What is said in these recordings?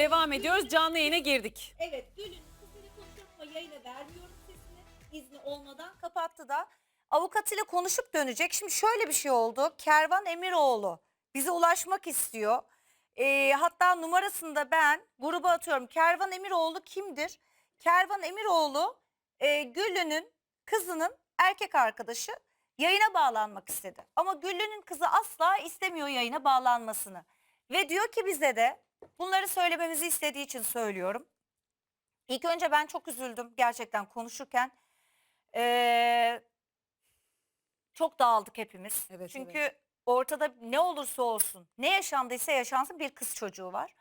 Devam ediyoruz. Canlı yayına girdik. Evet Gül'ün kızıyla konuşuyorum ama yayına vermiyorum sesini. İzni olmadan kapattı da. Avukatıyla konuşup dönecek. Şimdi şöyle bir şey oldu. Kervan Emiroğlu bize ulaşmak istiyor. Ee, hatta numarasını da ben gruba atıyorum. Kervan Emiroğlu kimdir? Kervan Emiroğlu e, Güllü'nün kızının erkek arkadaşı yayına bağlanmak istedi. Ama Güllü'nün kızı asla istemiyor yayına bağlanmasını. Ve diyor ki bize de bunları söylememizi istediği için söylüyorum. İlk önce ben çok üzüldüm gerçekten konuşurken. Ee, çok dağıldık hepimiz. Evet, Çünkü evet. ortada ne olursa olsun, ne yaşandıysa yaşansın bir kız çocuğu var.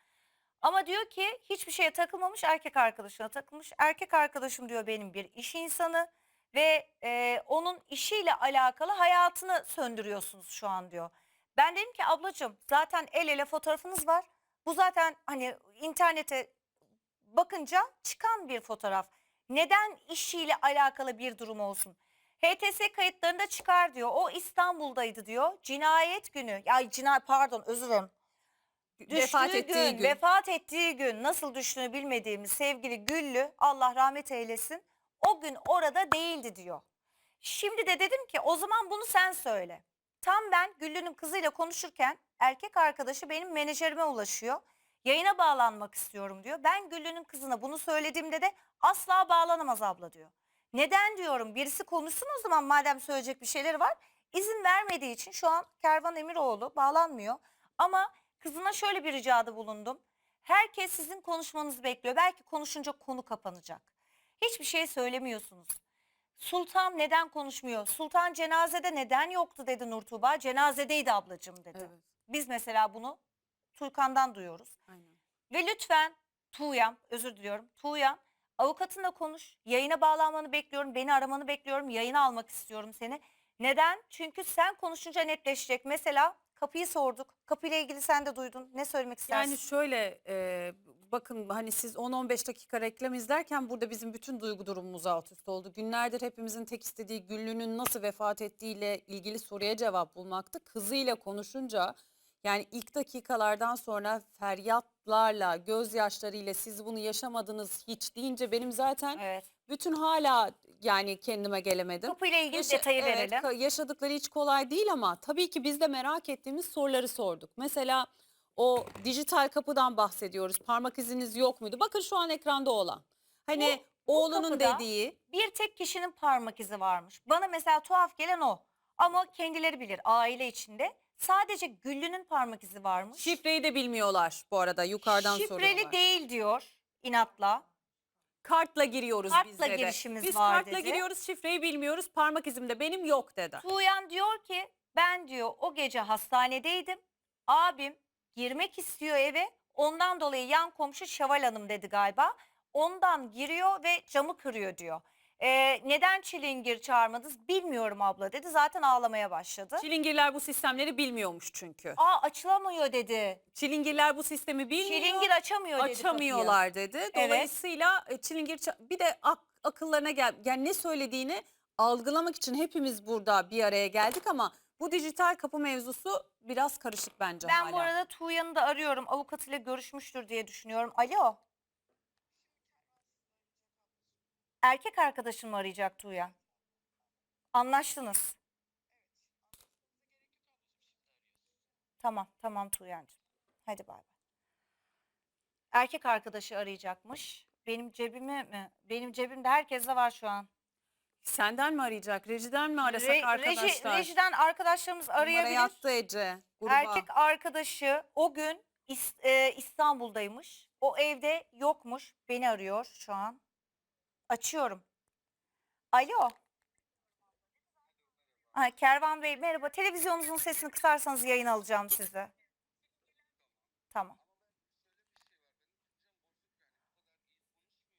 Ama diyor ki hiçbir şeye takılmamış erkek arkadaşına takılmış. Erkek arkadaşım diyor benim bir iş insanı ve e, onun işiyle alakalı hayatını söndürüyorsunuz şu an diyor. Ben dedim ki ablacığım zaten el ele fotoğrafınız var. Bu zaten hani internete bakınca çıkan bir fotoğraf. Neden işiyle alakalı bir durum olsun? HTS kayıtlarında çıkar diyor. O İstanbul'daydı diyor. Cinayet günü. Ya cinayet pardon özür dilerim. Vefat Düştüğü ettiği gün. Vefat ettiği gün nasıl düştüğünü bilmediğimiz sevgili Güllü Allah rahmet eylesin. O gün orada değildi diyor. Şimdi de dedim ki o zaman bunu sen söyle. Tam ben Güllü'nün kızıyla konuşurken erkek arkadaşı benim menajerime ulaşıyor. Yayına bağlanmak istiyorum diyor. Ben Güllü'nün kızına bunu söylediğimde de asla bağlanamaz abla diyor. Neden diyorum birisi konuşsun o zaman madem söyleyecek bir şeyleri var. İzin vermediği için şu an Kervan Emiroğlu bağlanmıyor. Ama kızına şöyle bir ricada bulundum. Herkes sizin konuşmanızı bekliyor. Belki konuşunca konu kapanacak. Hiçbir şey söylemiyorsunuz. Sultan neden konuşmuyor? Sultan cenazede neden yoktu dedi Nurtuğba. Cenazedeydi ablacığım dedi. Evet. Biz mesela bunu Turkan'dan duyuyoruz. Aynen. Ve lütfen Tuğyan, özür diliyorum. Tuğyan, avukatınla konuş. Yayına bağlanmanı bekliyorum. Beni aramanı bekliyorum. Yayına almak istiyorum seni. Neden? Çünkü sen konuşunca netleşecek. Mesela kapıyı sorduk. Kapıyla ilgili sen de duydun. Ne söylemek istersin? Yani şöyle e, bakın hani siz 10-15 dakika reklam izlerken burada bizim bütün duygu durumumuz alt üst oldu. Günlerdir hepimizin tek istediği Güllü'nün nasıl vefat ettiğiyle ilgili soruya cevap bulmaktı. Kızıyla konuşunca yani ilk dakikalardan sonra feryatlarla, gözyaşlarıyla siz bunu yaşamadınız hiç deyince benim zaten evet. Bütün hala yani kendime gelemedim. Kapıyla ilgili detayı evet, verelim. ka- yaşadıkları hiç kolay değil ama tabii ki biz de merak ettiğimiz soruları sorduk. Mesela o dijital kapıdan bahsediyoruz. Parmak iziniz yok muydu? Bakın şu an ekranda olan. Hani oğlunun kapıda- dediği Bir tek kişinin parmak izi varmış. Bana mesela tuhaf gelen o. Ama kendileri bilir aile içinde. Sadece Güllü'nün parmak izi varmış. şifreyi de bilmiyorlar bu arada yukarıdan Şifreli soruyorlar. değil diyor inatla. Kartla giriyoruz Kartla biz de. girişimiz biz var kartla dedi. giriyoruz şifreyi bilmiyoruz parmak izimde benim yok dedi. Tuğyan diyor ki ben diyor o gece hastanedeydim. Abim girmek istiyor eve. Ondan dolayı yan komşu Şeval Hanım dedi galiba. Ondan giriyor ve camı kırıyor diyor. Ee, neden çilingir çağırmadınız bilmiyorum abla dedi. Zaten ağlamaya başladı. Çilingirler bu sistemleri bilmiyormuş çünkü. Aa açılamıyor dedi. Çilingirler bu sistemi bilmiyor. Çilingir açamıyor dedi açamıyorlar dedi. Dolayısıyla e, çilingir ça- bir de ak- akıllarına gel yani ne söylediğini algılamak için hepimiz burada bir araya geldik ama bu dijital kapı mevzusu biraz karışık bence Ben hala. bu arada Tuğyan'ı da arıyorum. Avukatıyla görüşmüştür diye düşünüyorum. Alo. Erkek arkadaşın mı arayacak Tuğyan? Anlaştınız. Tamam, tamam Tuğyan'cığım. Hadi bay bay. Erkek arkadaşı arayacakmış. Benim cebime mi? Benim cebimde herkeste var şu an. Senden mi arayacak? Rejiden mi arasak Re- arkadaşlar? reji- rejiden arkadaşlarımız Numara arayabilir. yattı Ece. Gruba. Erkek arkadaşı o gün İs- e, İstanbul'daymış. O evde yokmuş. Beni arıyor şu an. Açıyorum. Alo. Ha, Kervan Bey merhaba. Televizyonunuzun sesini kısarsanız yayın alacağım sizi. Tamam.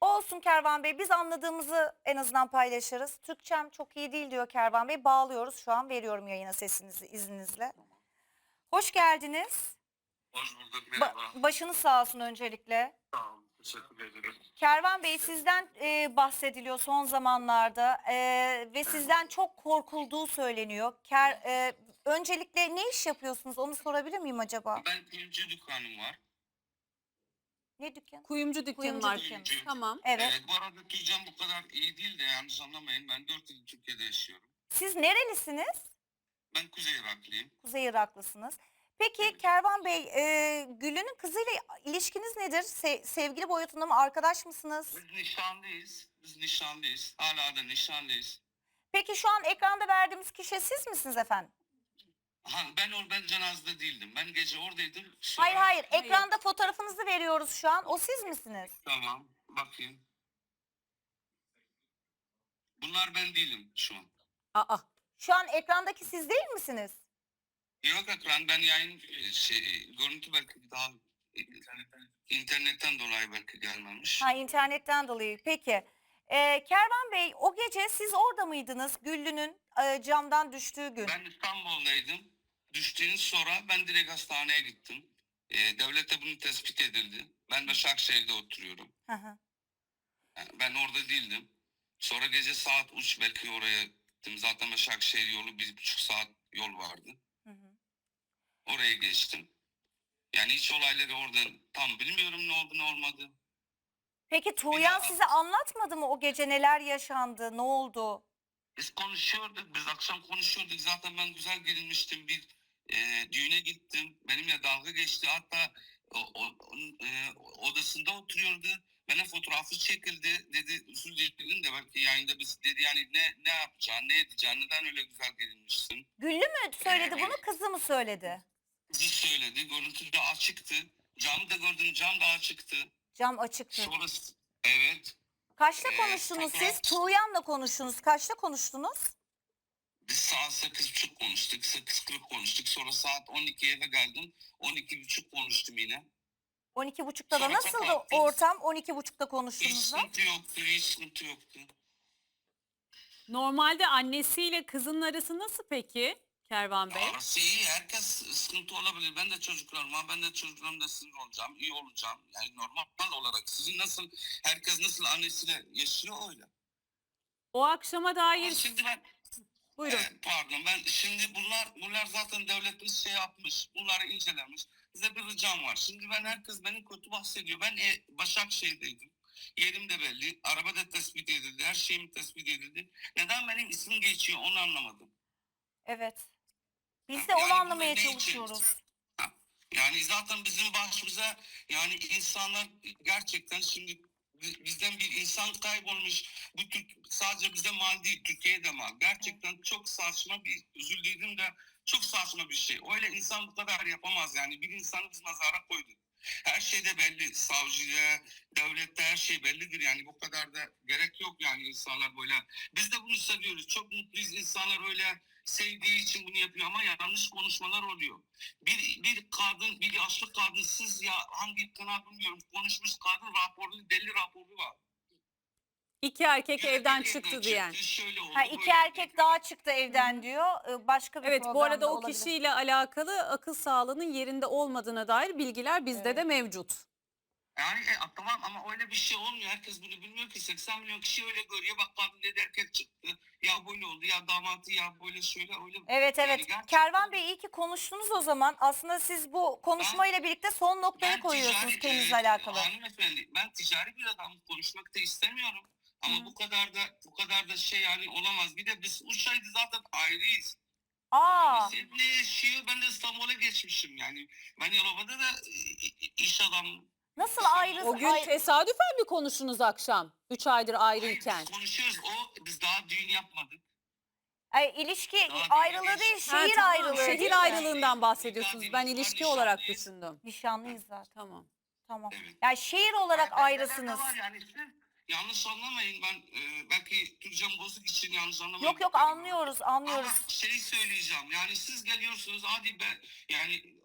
Olsun Kervan Bey. Biz anladığımızı en azından paylaşırız. Türkçem çok iyi değil diyor Kervan Bey. Bağlıyoruz. Şu an veriyorum yayına sesinizi izninizle. Hoş geldiniz. Hoş bulduk Ba- merhaba. başınız sağ olsun öncelikle. Sağ olun teşekkür ederim. Kervan Bey sizden e, bahsediliyor son zamanlarda e, ve sizden çok korkulduğu söyleniyor. Ker, e, öncelikle ne iş yapıyorsunuz onu sorabilir miyim acaba? Ben kuyumcu dükkanım var. Ne dükkanı? Kuyumcu dükkanı Kuyumcu var. dükkanı. Tamam. Evet. Evet, bu arada Türkçem bu kadar iyi değil de yanlış anlamayın. Ben 4 yıl Türkiye'de yaşıyorum. Siz nerelisiniz? Ben Kuzey Iraklıyım. Kuzey Iraklısınız. Peki. Kervan Bey, e, Güllü'nün kızıyla ilişkiniz nedir? Se- sevgili boyutunda mı, arkadaş mısınız? Biz nişanlıyız. Biz nişanlıyız. Hala da nişanlıyız. Peki şu an ekranda verdiğimiz kişi siz misiniz efendim? Ha, ben or ben cenazede değildim. Ben gece oradaydım. Sonra- Hayır hayır, Hayır. ekranda fotoğrafınızı veriyoruz şu an. O siz misiniz? Tamam. Bakayım. Bunlar ben değilim şu an. Aa. Şu an ekrandaki siz değil misiniz? Yok ekran ben yayın e, şey görüntü belki daha e, internetten dolayı belki gelmemiş. Ha internetten dolayı. Peki. E, Kervan Bey o gece siz orada mıydınız Güllü'nün e, camdan düştüğü gün? Ben İstanbul'daydım. Düştüğün sonra ben direkt hastaneye gittim. Ee, devlette bunu tespit edildi. Ben Başakşehir'de oturuyorum. Hı hı. Yani ben orada değildim. Sonra gece saat 3 belki oraya gittim. Zaten Başakşehir yolu bir buçuk saat yol vardı. Oraya geçtim. Yani hiç olayları orada tam bilmiyorum ne oldu ne olmadı. Peki Tuğyan daha- size anlatmadı mı o gece neler yaşandı, ne oldu? Biz konuşuyorduk. Biz akşam konuşuyorduk. Zaten ben güzel gelinmiştim. Bir e, düğüne gittim. Benimle dalga geçti. Hatta o, o- onun, e, odasında oturuyordu. Bana fotoğrafı çekildi. Dedi özür dilerim de belki yayında biz dedi yani ne ne yapacaksın, ne edeceksin, neden öyle güzel gelinmişsin. Güllü mü söyledi bunu, kızı mı söyledi? Söyledi. Görüntü de açıktı. Camı da gördüm. Cam da açıktı. Cam açıktı. Sonrası evet. Kaçta Ee, konuştunuz siz? fotoğraf- Tuğyan'la konuştunuz. Kaçta konuştunuz? Biz saat sekiz buçuk konuştuk. Sekiz kırk konuştuk. Sonra saat 12'ye eve geldim. 12 buçuk konuştum yine. 12.30'da da Sonra nasıldı kapattınız. ortam 12.30'da Hiç konuştuğunuzda? sıkıntı yoktu. Hiç sıkıntı yoktu. Normalde annesiyle kızının arası nasıl peki Kervan Bey? Arası iyi. Herkes sıkıntı olabilir. Ben de çocuklarım var. Ben de çocuklarımda sinir olacağım. iyi olacağım. Yani normal olarak. Sizin nasıl, herkes nasıl annesiyle yaşıyor öyle. O akşama Ama dair şimdi ben buyurun. e, pardon ben şimdi bunlar bunlar zaten devletimiz şey yapmış. Bunları incelemiş. Bize bir ricam var. Şimdi ben herkes beni kötü bahsediyor. Ben e, Başakşehir'deydim. Yerim de belli. Araba da tespit edildi. Her şeyim tespit edildi. Neden benim ismim geçiyor onu anlamadım. Evet. Biz de onu anlamaya çalışıyoruz. Yani zaten bizim başımıza yani insanlar gerçekten şimdi bi- bizden bir insan kaybolmuş. Bu Türk, sadece bize mal değil, Türkiye'ye de mal. Gerçekten çok saçma bir üzüldüğüm de çok saçma bir şey. Öyle insan bu kadar yapamaz yani. Bir insanı biz nazara koyduk. Her şey de belli. Savcıda, devlette her şey bellidir yani. Bu kadar da gerek yok yani insanlar böyle. Biz de bunu seviyoruz. Çok mutluyuz insanlar öyle sevdiği için bunu yapıyor ama yanlış konuşmalar oluyor bir, bir kadın, bir yaşlı kadın siz ya hangi kanal bilmiyorum konuşmuş kadın raporlu, deli raporu var. İki erkek Yönetmen evden çıktı çıktı, diyen. Oldu, Ha iki erkek oldu. daha çıktı evden diyor. Ee, Başka bir Evet bu arada o olabilir. kişiyle alakalı akıl sağlığının yerinde olmadığına dair bilgiler bizde Evet. de mevcut. Yani e, tamam ama öyle bir şey olmuyor. Herkes bunu bilmiyor ki. 80 milyon kişi öyle görüyor. Bak kadın dedi erkek çıktı. Ya böyle oldu ya damatı ya böyle şöyle öyle. Evet Yani evet. gerçekten- Kervan Bey iyi ki konuştunuz o zaman. Aslında siz bu konuşmayla birlikte son noktayı Ben koyuyorsunuz ticari- kendinizle evet, alakalı. Hanımefendi ben ticari bir adamım konuşmak da istemiyorum. Ama Hı. bu kadar da bu kadar da şey yani olamaz. Bir de biz üç aydır zaten ayrıyız. Aa, Sydney yaşıyor. Ben de İstanbul'a geçmişim yani. Ben Yalova'da da e, iş adamım. Nasıl ayrı? O gün ay- tesadüfen mi konuştunuz akşam? Üç aydır ayrıyken. Konuşuyoruz. O biz daha düğün yapmadık. ay, ilişki Daha ayrılığı değil, Ha, şehir tamam, ayrılığı değil Şehir ayrılığından bahsediyorsunuz. Ben ilişki olarak düşündüm. Nişanlıyız zaten. Tamam. Tamam. Evet. Yani şehir olarak Yani ayrısınız. var Yani siz yanlış anlamayın. Ben e, belki Türkçem bozuk için yanlış anlamayın. Yok yok anlıyoruz, anlıyoruz. Ama şey söyleyeceğim. Yani siz geliyorsunuz hadi ben yani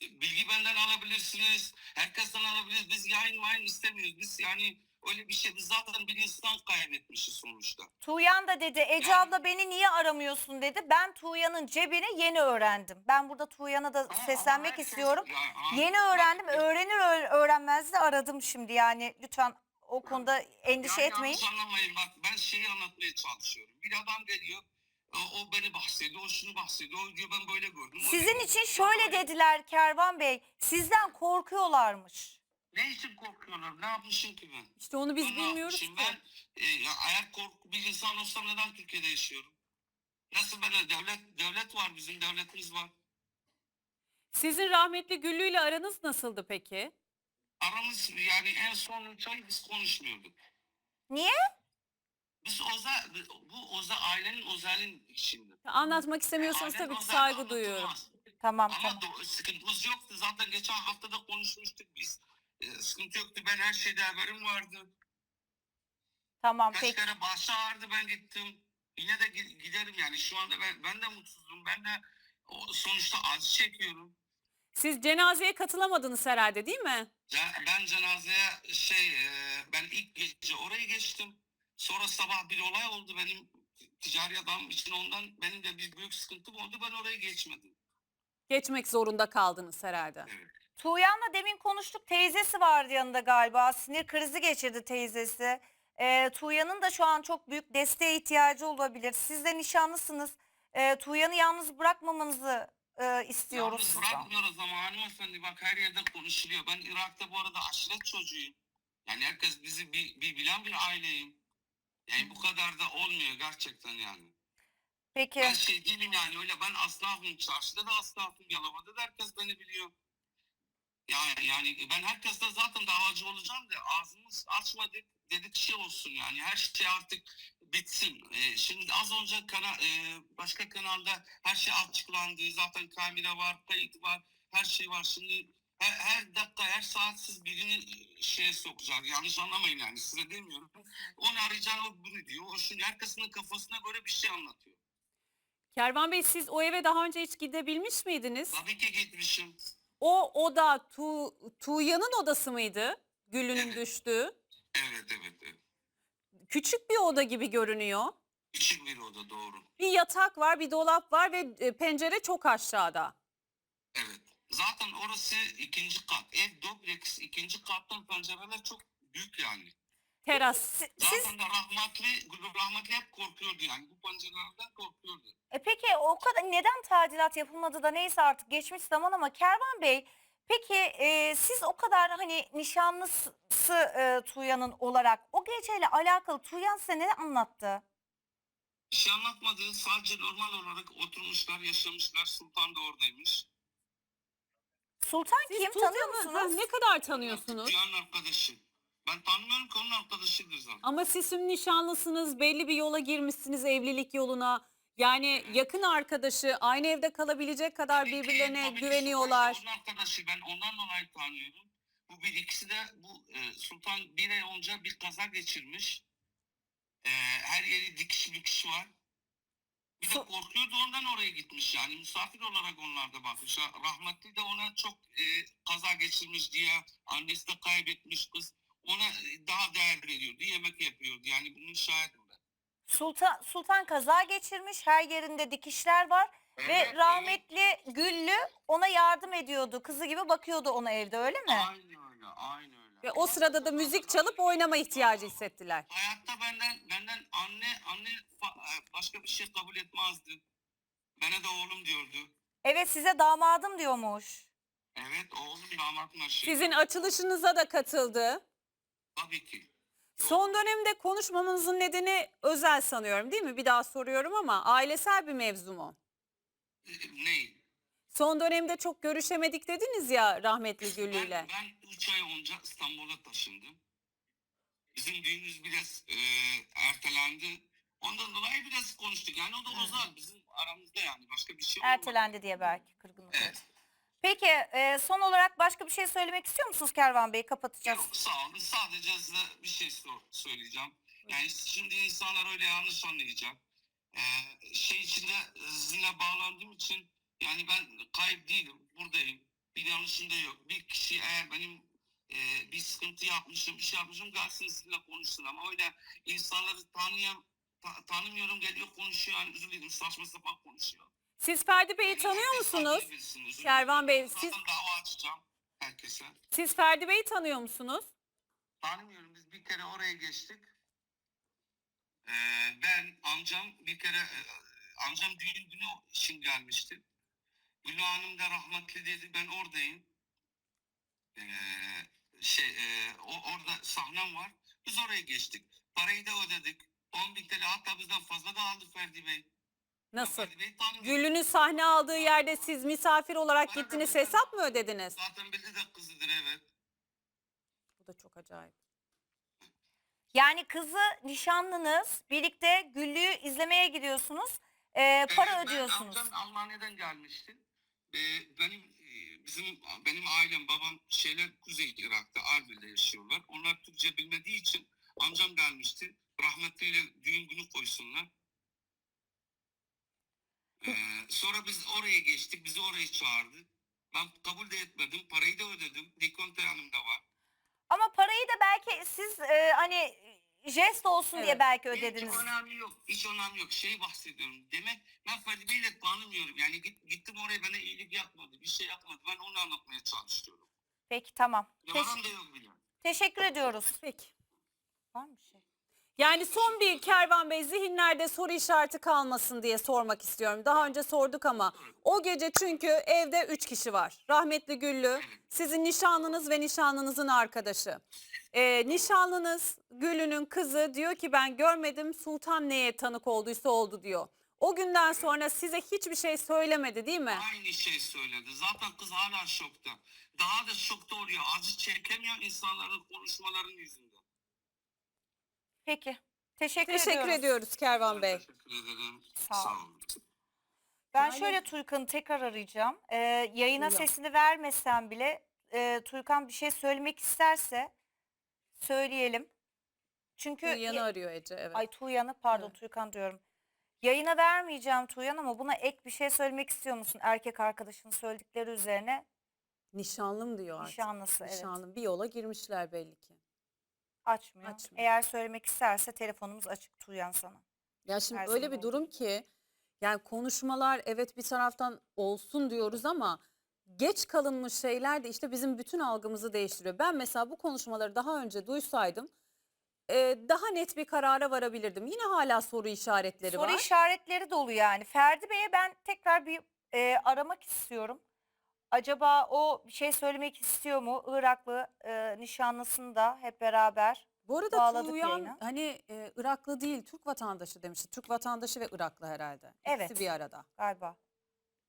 bilgi benden alabilirsiniz. Herkesten alabiliriz. Biz yayın mayın istemiyoruz. Biz yani öyle bir şey. Biz zaten bir insan kaybetmişiz sonuçta. Tuğyan da dedi Ece Yani- abla beni niye aramıyorsun dedi. Ben Tuğyan'ın cebini yeni öğrendim. Ben burada Tuğyan'a da ama seslenmek herkes- istiyorum. Ya, ama- Yeni öğrendim. Öğrenir öğ- öğrenmez de aradım şimdi yani. Lütfen o konuda endişe Yani etmeyin. Yanlış anlamayın bak ben şeyi anlatmaya çalışıyorum. Bir adam geliyor o, beni bahsediyor, o şunu bahsediyor, o diyor ben böyle gördüm. Sizin için şöyle dediler Kervan Bey. Sizden korkuyorlarmış. Ne için korkuyorlar? Ne yapmışım ki ben? İşte onu biz Ben ne bilmiyoruz ki. yapmışım? Ben e, ya eğer korku bir insan olsam neden Türkiye'de yaşıyorum? Nasıl böyle devlet devlet var bizim devletimiz var. Sizin rahmetli Güllü ile aranız nasıldı peki? Aramız yani en son üç ay biz konuşmuyorduk. Niye? Biz Oza, bu Oza ailenin Ozal'in içinde. Anlatmak istemiyorsanız tabii ki Ozal saygı duyuyorum. Tamam Ama tamam. do- sıkıntımız yoktu. Zaten geçen hafta da konuşmuştuk biz. Ee, sıkıntı yoktu. Ben her şeyde haberim vardı. Tamam Kaç peki. kere başı ağrıdı ben gittim. Yine de gi- giderim yani. Şu anda ben, ben de mutsuzum. Ben de o, sonuçta acı çekiyorum. Siz cenazeye katılamadınız herhalde değil mi? Ya Ben cenazeye şey e, ben ilk gece oraya geçtim. Sonra sabah bir olay oldu benim ticari adam için ondan benim de bir büyük sıkıntım oldu. Ben oraya geçmedim. Geçmek zorunda kaldınız herhalde. Evet. Tuğyan'la demin konuştuk. Teyzesi vardı yanında galiba. Sinir krizi geçirdi teyzesi. Ee, Tuğyan'ın da şu an çok büyük desteğe ihtiyacı olabilir. Siz de nişanlısınız. Ee, Tuğyan'ı yalnız bırakmamanızı e, istiyoruz Yalnız sizden. bırakmıyoruz ama hanımefendi bak her yerde konuşuluyor. Ben Irak'ta bu arada aşiret çocuğuyum. Yani herkes bizi bir, bir bilen bir aileyim. Yani bu kadar da olmuyor gerçekten yani. Peki. Ben şey değilim yani öyle ben asnafım. Çarşıda da asnafım. Yalova'da da herkes beni biliyor. Yani, yani ben herkeste zaten davacı olacağım da ağzımız açmadık dedik şey olsun yani her şey artık bitsin. Ee, şimdi az önce kana, e, başka kanalda her şey açıklandı. Zaten kamera var, kayıt var, her şey var. Şimdi her, her dakika, her saat siz birini şeye sokacak. Yanlış anlamayın yani size demiyorum. Onu arayacağını o bunu diyor. O şimdi herkesin kafasına göre bir şey anlatıyor. Kervan Bey siz o eve daha önce hiç gidebilmiş miydiniz? Tabii ki gitmişim. O oda tu, Tuğyan'ın odası mıydı? Güllü'nün Evet. düştüğü. Evet evet evet. Küçük bir oda gibi görünüyor. Küçük bir oda doğru. Bir yatak var, bir dolap var ve e, pencere çok aşağıda. Evet. Zaten orası ikinci kat. Ev dubleks ikinci kattan pencereler çok büyük yani. Teras. Si- Siz Zaten de rahmetli, rahmetli hep korkuyordu yani. Bu pencerelerden korkuyordu. E peki o kadar neden tadilat yapılmadı da neyse artık geçmiş zaman ama Kervan Bey peki e, siz o kadar hani nişanlısı e, Tuğyan'ın olarak o geceyle alakalı Tuğyan size ne anlattı? Bir şey anlatmadı. Sadece normal olarak oturmuşlar, yaşamışlar. Sultan da oradaymış. Sultan Siz kim Tuğyan'ı- tanıyor Ha, musunuz? ne kadar tanıyorsunuz? Dünyanın arkadaşı. Ben tanımıyorum ki onun arkadaşıdır zaten. Ama siz şimdi nişanlısınız, belli bir yola girmişsiniz evlilik yoluna. Yani yakın arkadaşı, aynı evde kalabilecek kadar Tabii ki, birbirlerine tabii ki güveniyorlar. Sultan Onun arkadaşı ben ondan dolayı tanıyorum. Bu bir ikisi de bu e, Sultan bir ay önce bir kaza geçirmiş. E, her yeri dikiş dikiş var. Bir de korkuyordu ondan oraya gitmiş yani misafir olarak onlar da bakmış. Rahmetli de ona çok e, kaza geçirmiş diye annesi de kaybetmiş kız. Ona daha değer veriyordu, yemek yapıyordu. Yani bunun şahidim ben. Sultan Sultan kaza geçirmiş her yerinde dikişler var Evet, ve evet. rahmetli Güllü ona yardım ediyordu. Kızı gibi bakıyordu ona evde öyle mi? Aynı öyle, aynı öyle. Ve o sırada da müzik çalıp oynama ihtiyacı hissettiler. Hayatta benden benden anne anne fa- e, başka bir şey kabul etmezdi. Bana da oğlum diyordu. Evet size damadım diyormuş. Evet oğlum damatına şey. Sizin açılışınıza da katıldı. Tabii ki. Son dönemde konuşmamızın nedeni özel sanıyorum değil mi? Bir daha soruyorum ama ailesel bir mevzu mu? E, Ne? Son dönemde çok görüşemedik dediniz ya rahmetli Güllü'yle. Ben, ben 3 ay önce İstanbul'a taşındım. Bizim düğünümüz biraz e, ertelendi. Ondan dolayı biraz konuştuk. Yani o da uzak bizim aramızda yani başka bir şey olmadı. Ertelendi diye belki kırgınlık. oldu. Evet. Peki e, son olarak başka bir şey söylemek istiyor musunuz Kervan Bey? Kapatacağız. Yok sağ olun. Sadece size bir şey sor- söyleyeceğim. Yani şimdi insanlar öyle yanlış anlayacak. Ee, şey içinde e, sizinle bağlandığım için yani ben kayıp değilim. Buradayım. Bir yanlışım da yok. Bir kişi eğer benim e, bir sıkıntı yapmışım, bir şey yapmışım gelsin sizinle konuşsun ama öyle insanları tanıyan ta- tanımıyorum geliyor konuşuyor yani özür dilerim saçma sapan konuşuyor. Siz Ferdi Bey'i tanıyor musunuz? Kervan. Bey, siz- dava açacağım herkese. Siz Ferdi Bey'i tanıyor musunuz? Tanımıyorum. Biz bir kere oraya geçtik. Ee, ben amcam bir kere e, amcam düğün günü için gelmişti. Gülü Hanım da rahmetli dedi ben oradayım. Ee, şey e, o, orada sahnem var. Biz oraya geçtik. Parayı da ödedik. 10 bin TL hatta bizden fazla da aldı Ferdi Bey. Nasıl? Ferdi Bey'i tanımıyorum. Güllü'nün sahne aldığı yerde siz misafir olarak Bana gittiniz da- hesap mı ödediniz? Zaten bildi de kızıdır evet. Bu da çok acayip. Yani kızı nişanlınız birlikte Güllü'yü izlemeye gidiyorsunuz. Ee, para Evet, ben ödüyorsunuz. amcam Almanya'dan gelmişti. Ee, benim e, bizim benim ailem babam şeyler Kuzey Irak'ta Arbil'de yaşıyorlar. Onlar Türkçe bilmediği için amcam gelmişti. Rahmetliyle düğün günü koysunlar. Ee, sonra biz oraya geçtik. Bizi oraya çağırdı. Ben kabul de etmedim. Parayı da ödedim. Dikonte yanımda var. Ama parayı da belki siz e, hani jest olsun diye Evet. belki Hiç ödediniz. önemi yok. Hiç önemi yok. Şey bahsediyorum. Demek ben Ferdi Bey'le tanımıyorum. Yani git- gittim oraya bana iyilik yapmadı. Bir şey yapmadı. Ben onu anlatmaya çalışıyorum. Peki tamam. Teş- Yalan da yok bile. teşekkür ediyoruz. Peki. Var mı bir şey? Yani son bir Kervan Bey zihinlerde soru işareti kalmasın diye sormak istiyorum. Daha önce sorduk ama o gece çünkü evde 3 kişi var. Rahmetli Güllü, sizin nişanlınız ve nişanlınızın arkadaşı. Ee, nişanlınız Güllü'nün kızı diyor ki ben görmedim Sultan neye tanık olduysa oldu diyor. O günden sonra size hiçbir şey söylemedi değil mi? Aynı şey söyledi. Zaten kız hala şokta. Daha da şokta oluyor. Acı çekemiyor insanların konuşmalarının yüzünden. Peki. Teşekkür, Teşekkür ediyoruz. ediyoruz Kervan Bey. Teşekkür ederim. Sağ Sağ olun. Ben Yani- şöyle Tuykan'ı tekrar arayacağım. Ee, yayına Buyurun. sesini vermesem bile e, Tuykan bir şey söylemek isterse söyleyelim. Çünkü Yanı ya- arıyor Ece evet. ay Tuğyan'ı pardon Evet. Tuykan diyorum. Yayına vermeyeceğim Tuğyan ama buna ek bir şey söylemek istiyor musun erkek arkadaşının söyledikleri üzerine? Nişanlım diyor artık. Nişanlısı evet. Nişanlım bir yola girmişler belli ki. Açmıyor. Açmıyor. Eğer söylemek isterse telefonumuz açık Tuğyan sana. Ya şimdi Her öyle bir durum ki yani konuşmalar evet bir taraftan olsun diyoruz ama geç kalınmış şeyler de işte bizim bütün algımızı değiştiriyor. Ben mesela bu konuşmaları daha önce duysaydım e, daha net bir karara varabilirdim. Yine hala soru işaretleri Soru var. işaretleri dolu yani. Ferdi Bey'e ben tekrar bir e, aramak istiyorum. Acaba o bir şey söylemek istiyor mu? Iraklı e, nişanlısını da hep beraber. bu arada bağladık Tuğyan yayına. hani e, Iraklı değil Türk vatandaşı demişti. Türk vatandaşı ve Iraklı herhalde. Evet. İkisi bir arada. Galiba.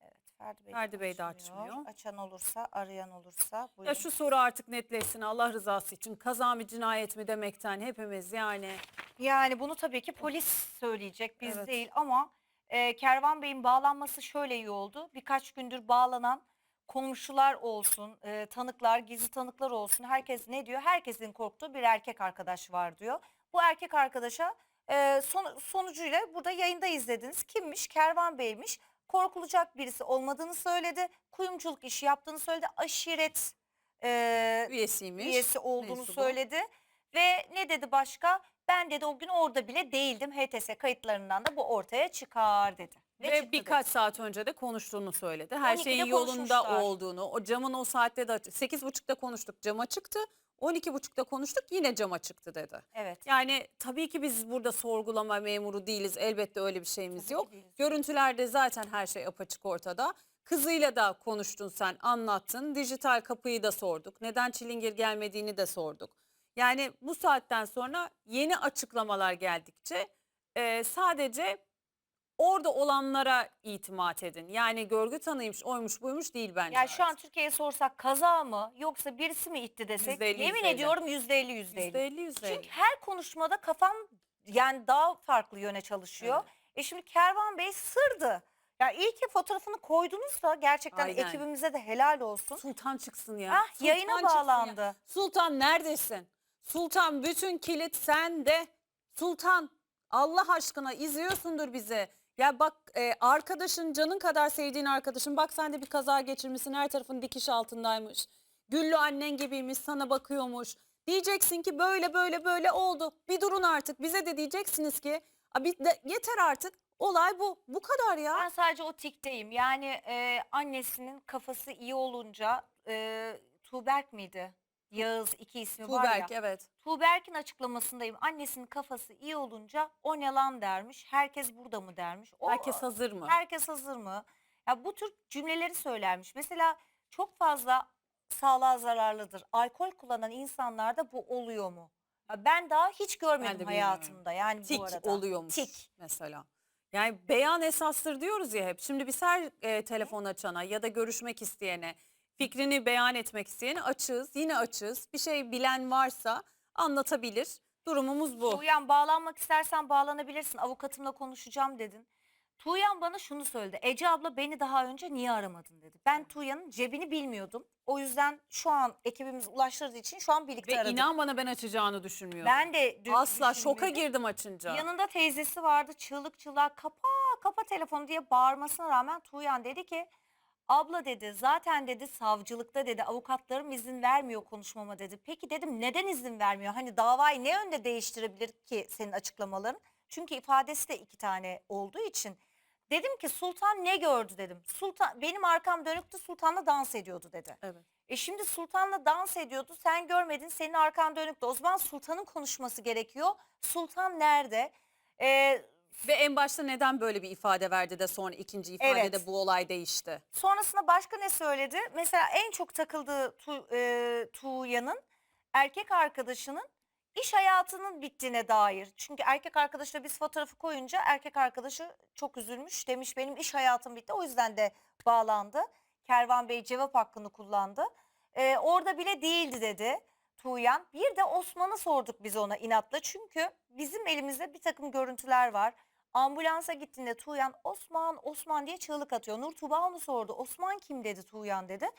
Evet Ferdi Bey, Ferdi Bey de açmıyor. Açan olursa, arayan olursa buyurun. Ya şu soru artık netleşsin Allah rızası için. Kaza mı cinayet mi demekten hepimiz yani. Yani bunu tabii ki polis söyleyecek biz Evet. değil ama e, Kervan Bey'in bağlanması şöyle iyi oldu. Birkaç gündür bağlanan komşular olsun, e, tanıklar, gizli tanıklar olsun. Herkes ne diyor? Herkesin korktuğu bir erkek arkadaş var diyor. Bu erkek arkadaşa e, son, sonucuyla burada yayında izlediniz. Kimmiş? Kervan Bey'miş. Korkulacak birisi olmadığını söyledi. Kuyumculuk işi yaptığını söyledi. Aşiret e, Üyesiymiş. üyesi olduğunu mensubu. söyledi. Ve ne dedi başka? Ben dedi o gün orada bile değildim. HTS kayıtlarından da bu ortaya çıkar dedi. Ve, çıktı birkaç saat önce de konuştuğunu söyledi. Her 12'de şeyin yolunda konuşmuşlar. olduğunu, o camın o saatte de 8.30'da konuştuk cama çıktı. 12.30'da konuştuk yine cama çıktı dedi. Evet. Yani tabii ki biz burada sorgulama memuru değiliz. Elbette öyle bir şeyimiz Tabii ki yok. değiliz. Görüntülerde zaten her şey apaçık ortada. Kızıyla da konuştun sen, anlattın. Dijital kapıyı da sorduk. Neden çilingir gelmediğini de sorduk. Yani bu saatten sonra yeni açıklamalar geldikçe e, sadece orada olanlara itimat edin. Yani görgü tanıymış, oymuş, buymuş değil bence. Yani şu an artık. Türkiye'ye sorsak kaza mı yoksa birisi mi itti desek Yüzde elli, yemin yüzde elli. ediyorum yüzde elli yüzde elli. %50 %50. Çünkü her konuşmada kafam yani daha farklı yöne çalışıyor. Evet. E şimdi Kervan Bey sırdı. Ya iyi ki fotoğrafını koydunuzsa gerçekten Aynen. ekibimize de helal olsun. Sultan çıksın ya. Ah Sultan yayına çıksın ya. bağlandı. Sultan neredesin? Sultan bütün kilit sende. Sultan Allah aşkına izliyorsundur bizi. Ya bak e, arkadaşın canın kadar sevdiğin arkadaşın bak sen de bir kaza geçirmişsin her tarafın dikiş altındaymış. Güllü annen gibiymiş sana bakıyormuş. Diyeceksin ki böyle böyle böyle oldu. Bir durun artık bize de diyeceksiniz ki "A, bir yeter artık olay bu. Bu kadar ya. Ben sadece o tikteyim. Yani e, annesinin kafası iyi olunca e, Tuğberk miydi? Yağız iki ismi var Tuğberk ya. evet. Tuğberk'in açıklamasındayım. Annesinin kafası iyi olunca o ne lan dermiş. Herkes burada mı dermiş. O, Herkes hazır mı? herkes hazır mı? Ya bu tür cümleleri söylermiş. Mesela çok fazla sağlığa zararlıdır. Alkol kullanan insanlarda bu oluyor mu? Ya Ben daha hiç görmedim bilmiyorum. hayatımda yani Tik bu arada. oluyormuş Tik. mesela. Yani beyan esastır diyoruz ya hep. Şimdi biz her e, telefon açana ya da görüşmek isteyene, fikrini beyan etmek isteyene açığız. Yine açığız. Bir şey bilen varsa anlatabilir. Durumumuz bu. Tuğyan bağlanmak istersen bağlanabilirsin. Avukatımla konuşacağım dedin. Tuğyan bana şunu söyledi. Ece abla beni daha önce niye aramadın dedi. Ben Tuğyan'ın cebini bilmiyordum. O yüzden şu an ekibimiz ulaştırdığı için şu an birlikte Ve aradık. inan bana ben açacağını düşünmüyordum. ben de Asla şoka girdim açınca. Yanında teyzesi vardı çığlık çığlığa kapa kapa telefonu diye bağırmasına rağmen Tuğyan dedi ki abla dedi zaten dedi savcılıkta dedi avukatlarım izin vermiyor konuşmama dedi. Peki dedim neden izin vermiyor? Hani davayı ne yönde değiştirebilir ki senin açıklamaların? Çünkü ifadesi de iki tane olduğu için. Dedim ki Sultan ne gördü dedim. Sultan benim arkam dönüktü Sultan'la dans ediyordu dedi. Evet. E şimdi Sultan'la dans ediyordu. Sen görmedin. Senin arkan dönüktü. O zaman Sultan'ın konuşması gerekiyor. Sultan nerede? E, Ve en başta neden böyle bir ifade verdi de sonra ikinci ifadede Evet. bu olay değişti? sonrasında başka ne söyledi? Mesela en çok takıldığı Tu, e, Tuğya'nın erkek arkadaşının iş hayatının bittiğine dair. Çünkü erkek arkadaşla biz fotoğrafı koyunca erkek arkadaşı çok üzülmüş. Demiş benim iş hayatım bitti. O yüzden de bağlandı. Kervan Bey cevap hakkını kullandı. E, orada bile değildi dedi Tuğyan. Bir de Osman'ı sorduk biz ona inatla. Çünkü bizim elimizde bir takım görüntüler var. Ambulansa gittiğinde Tuğyan Osman Osman diye çığlık atıyor. Nur Tuğba onu sordu. Osman kim dedi Tuğyan dedi.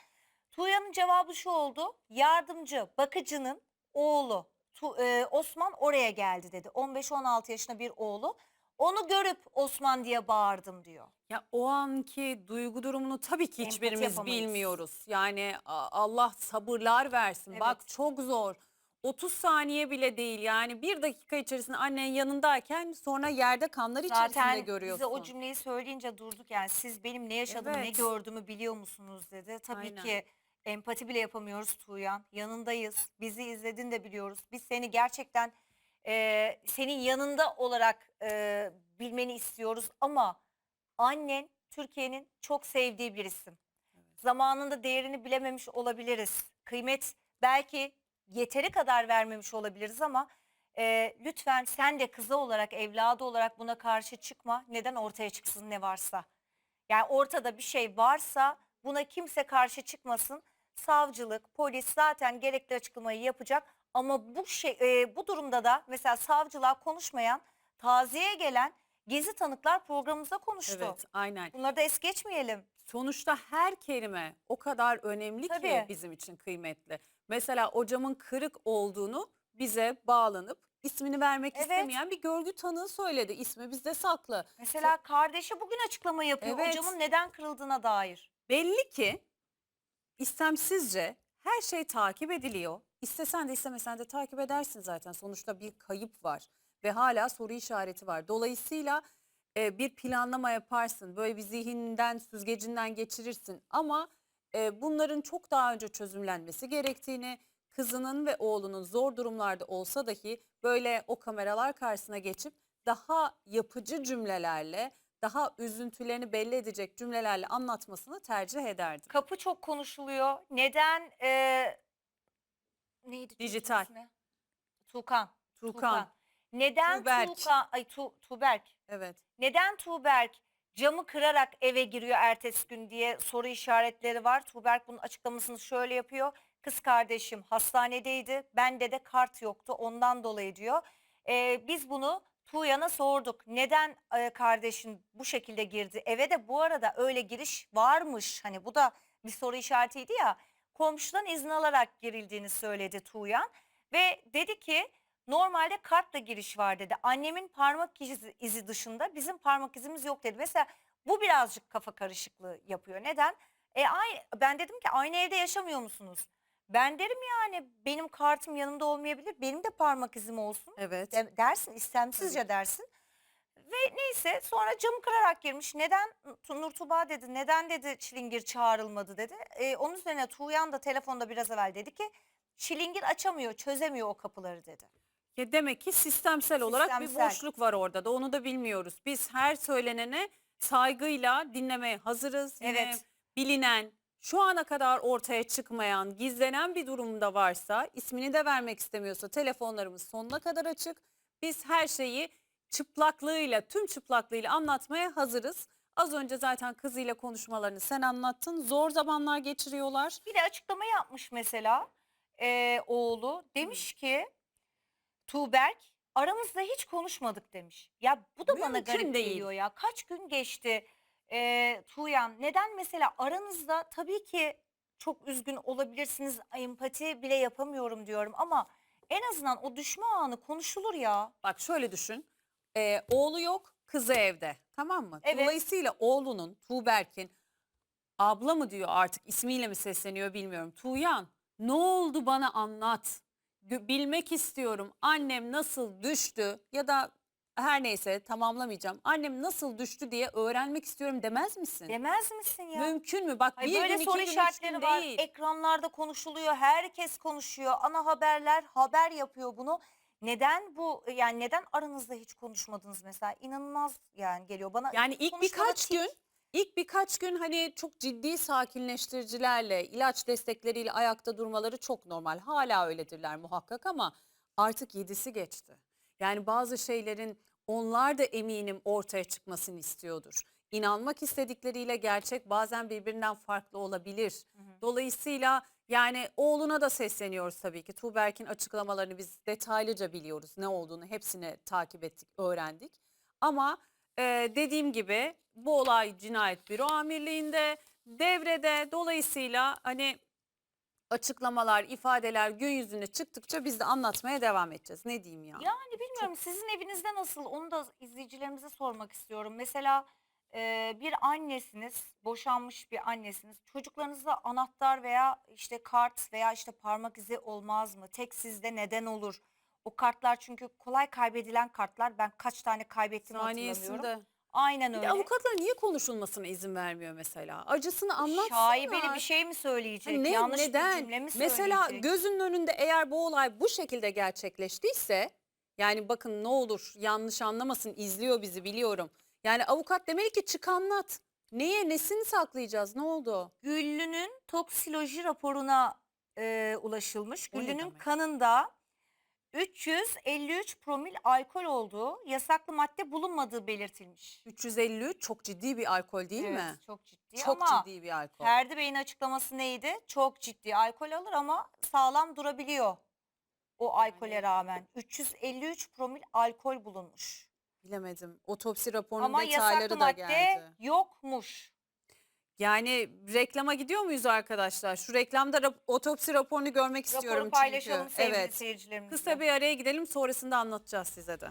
Tuğyan'ın cevabı şu oldu. Yardımcı bakıcının oğlu Tu- e, Osman oraya geldi dedi. 15-16 yaşında bir oğlu. Onu görüp Osman diye bağırdım diyor. Ya o anki duygu durumunu tabii ki Empati hiçbirimiz yapamayız. bilmiyoruz. Yani a- Allah sabırlar versin. Evet. Bak çok zor. 30 saniye bile değil yani bir dakika içerisinde annen yanındayken sonra yerde kanlar içerisinde Zaten görüyorsun. bize o cümleyi söyleyince durduk yani siz benim ne yaşadığımı ne Evet. gördüğümü biliyor musunuz dedi. Tabii Aynen. ki empati bile yapamıyoruz Tuğyan. Yanındayız. Bizi izledin de biliyoruz. Biz seni gerçekten e, senin yanında olarak e, bilmeni istiyoruz ama annen Türkiye'nin çok sevdiği bir isim. Zamanında değerini bilememiş olabiliriz. Kıymet belki yeteri kadar vermemiş olabiliriz ama e, lütfen sen de kızı olarak, evladı olarak buna karşı çıkma. Neden ortaya çıksın ne varsa. Yani ortada bir şey varsa buna kimse karşı çıkmasın. Savcılık, polis zaten gerekli açıklamayı yapacak. Ama bu şey, e, bu durumda da mesela savcılığa konuşmayan, taziyeye gelen gezi tanıklar programımıza konuştu. Evet aynen. Bunları da es geçmeyelim. Sonuçta her kelime o kadar önemli ki Tabii. bizim için kıymetli. Mesela o camın kırık olduğunu bize bağlanıp ismini vermek Evet. istemeyen bir görgü tanığı söyledi. İsmi bizde saklı. Mesela kardeşi bugün açıklama yapıyor Evet. hocamın neden kırıldığına dair. Belli ki istemsizce her şey takip ediliyor. İstesen de istemesen de takip edersin zaten. Sonuçta bir kayıp var ve hala soru işareti var. Dolayısıyla e, bir planlama yaparsın. Böyle bir zihninden, süzgecinden geçirirsin. Ama e, bunların çok daha önce çözümlenmesi gerektiğini, kızının ve oğlunun zor durumlarda olsa dahi böyle o kameralar karşısına geçip daha yapıcı cümlelerle, daha üzüntülerini belli edecek cümlelerle anlatmasını tercih ederdim. Kapı çok konuşuluyor. Neden e, neydi? Dijital. ismi? Tuğkan. Tuğkan. Neden Tuğberk. Tuğkan? Ay Tu- Tuğberk. Evet. Neden Tuğberk camı kırarak eve giriyor ertesi gün diye soru işaretleri var. Tuğberk bunun açıklamasını şöyle yapıyor. Kız kardeşim hastanedeydi. Bende de kart yoktu ondan dolayı diyor. Ee, biz bunu Tuğyan'a sorduk. Neden e, kardeşin bu şekilde girdi? Eve de bu arada öyle giriş varmış. Hani bu da bir soru işaretiydi ya. Komşudan izin alarak girildiğini söyledi Tuğyan. Ve dedi ki normalde kartla giriş var dedi. Annemin parmak izi, izi dışında bizim parmak izimiz yok dedi. Mesela bu birazcık kafa karışıklığı yapıyor. Neden? E aynı, ben dedim ki aynı evde yaşamıyor musunuz? Ben derim yani benim kartım yanımda olmayabilir. Benim de parmak izim olsun. Evet. De- dersin istemsizce dersin. Ve neyse sonra camı kırarak girmiş. Neden Tu- Nur Tuba dedi neden dedi çilingir çağrılmadı dedi. Ee, onun üzerine Tuğyan da telefonda biraz evvel dedi ki çilingir açamıyor çözemiyor o kapıları dedi. Ya demek ki sistemsel olarak bir boşluk var orada da onu da bilmiyoruz. Biz her söylenene saygıyla dinlemeye hazırız. Yine Evet. bilinen şu ana kadar ortaya çıkmayan, gizlenen bir durumda varsa, ismini de vermek istemiyorsa telefonlarımız sonuna kadar açık. Biz her şeyi çıplaklığıyla, tüm çıplaklığıyla anlatmaya hazırız. Az önce zaten kızıyla konuşmalarını sen anlattın. Zor zamanlar geçiriyorlar. Bir de açıklama yapmış mesela eee, oğlu. Demiş ki Tuğberk aramızda hiç konuşmadık demiş. Ya bu da bana Mümkün garip değil. geliyor ya. Kaç gün geçti eee Tuğyan? Neden mesela aranızda tabii ki çok üzgün olabilirsiniz. Empati bile yapamıyorum diyorum ama en azından o düşme anı konuşulur ya. Bak şöyle düşün. Ee, oğlu yok, kızı evde. Tamam mı? Evet. Dolayısıyla oğlunun, Tuğberk'in abla mı diyor artık ismiyle mi sesleniyor bilmiyorum. Tuğyan ne oldu bana anlat. Bilmek istiyorum. Annem nasıl düştü ya da her neyse tamamlamayacağım. Annem nasıl düştü diye öğrenmek istiyorum demez misin? Demez misin ya? Mümkün mü? Bak Hayır, bir böyle gün, iki soru gün, üç işaretleri var. değil. Ekranlarda konuşuluyor. Herkes konuşuyor. Ana haberler haber yapıyor bunu. Neden bu yani neden aranızda hiç konuşmadınız mesela? İnanılmaz yani geliyor bana. Yani ilk birkaç tik. gün ilk birkaç gün hani çok ciddi sakinleştiricilerle, ilaç destekleriyle ayakta durmaları çok normal. Hala öyledirler muhakkak ama artık yedisi geçti. Yani bazı şeylerin onlar da eminim ortaya çıkmasını istiyordur. İnanmak istedikleriyle gerçek bazen birbirinden farklı olabilir. Dolayısıyla yani oğluna da sesleniyoruz tabii ki. Tuğberk'in açıklamalarını biz detaylıca biliyoruz. Ne olduğunu hepsini takip ettik, öğrendik. Ama e, dediğim gibi bu olay cinayet büro amirliğinde devrede dolayısıyla hani açıklamalar, ifadeler gün yüzüne çıktıkça biz de anlatmaya devam edeceğiz. Ne diyeyim ya? Yani bilmiyorum sizin evinizde nasıl onu da izleyicilerimize sormak istiyorum. Mesela e, bir annesiniz, boşanmış bir annesiniz. Çocuklarınızda anahtar veya işte kart veya işte parmak izi olmaz mı? Tek sizde neden olur? O kartlar çünkü kolay kaybedilen kartlar. Ben kaç tane kaybettiğimi hatırlamıyorum. Saniyesinde. Aynen Bir öyle. de avukatlar niye konuşulmasına izin vermiyor mesela? Acısını anlatsınlar. Şaibeli bir şey mi söyleyecek? Hani Ne, Yanlış neden? bir cümle mi Mesela söyleyecek? gözünün önünde eğer bu olay bu şekilde gerçekleştiyse yani bakın ne olur yanlış anlamasın izliyor bizi biliyorum. Yani avukat demeli ki çık anlat. Neye nesini saklayacağız ne oldu? Güllü'nün toksiloji raporuna e, ulaşılmış. O ne Güllü'nün demek? kanında 353 promil alkol olduğu, yasaklı madde bulunmadığı belirtilmiş. 353 çok ciddi bir alkol değil Evet, mi? Çok ciddi Çok ama ciddi bir alkol. Ferdi Bey'in açıklaması neydi? Çok ciddi alkol alır ama sağlam durabiliyor. O alkole rağmen 353 promil alkol bulunmuş. Bilemedim. Otopsi raporunun Ama detayları yasaklı da madde geldi. yokmuş. Yani reklama gidiyor muyuz arkadaşlar? Şu reklamda rap- otopsi raporunu görmek istiyorum Raporu paylaşalım çünkü. sevgili Evet. seyircilerimizle. Kısa bir araya gidelim sonrasında anlatacağız size de.